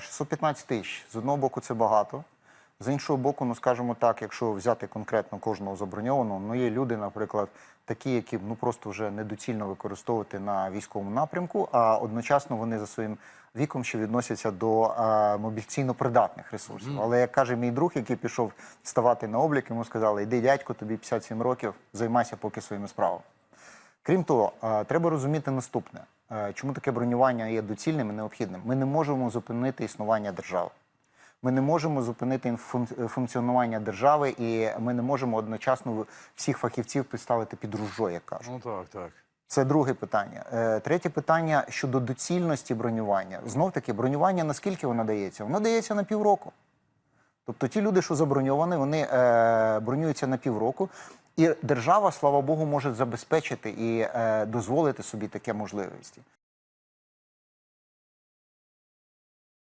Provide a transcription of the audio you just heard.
Е, 615 тисяч. З одного боку, це багато. З іншого боку, ну скажімо так, якщо взяти конкретно кожного заброньованого, ну є люди, наприклад, такі, які ну просто вже недоцільно використовувати на військовому напрямку, а одночасно вони за своїм віком ще відносяться до е, мобіційно придатних ресурсів. Але як каже мій друг, який пішов ставати на облік, йому сказали: йди, дядько, тобі 57 років, займайся поки своїми справами. Крім того, е, треба розуміти наступне: чому таке бронювання є доцільним і необхідним? Ми не можемо зупинити існування держави. Ми не можемо зупинити функціонування держави, і ми не можемо одночасно всіх фахівців підставити під ружо, як кажуть. Ну так, так. Це друге питання. Е, Третє питання щодо доцільності бронювання. Знов таки, бронювання наскільки воно дається? Воно дається на півроку. Тобто ті люди, що заброньовані, вони е, бронюються на півроку, і держава, слава Богу, може забезпечити і е, дозволити собі таке можливості.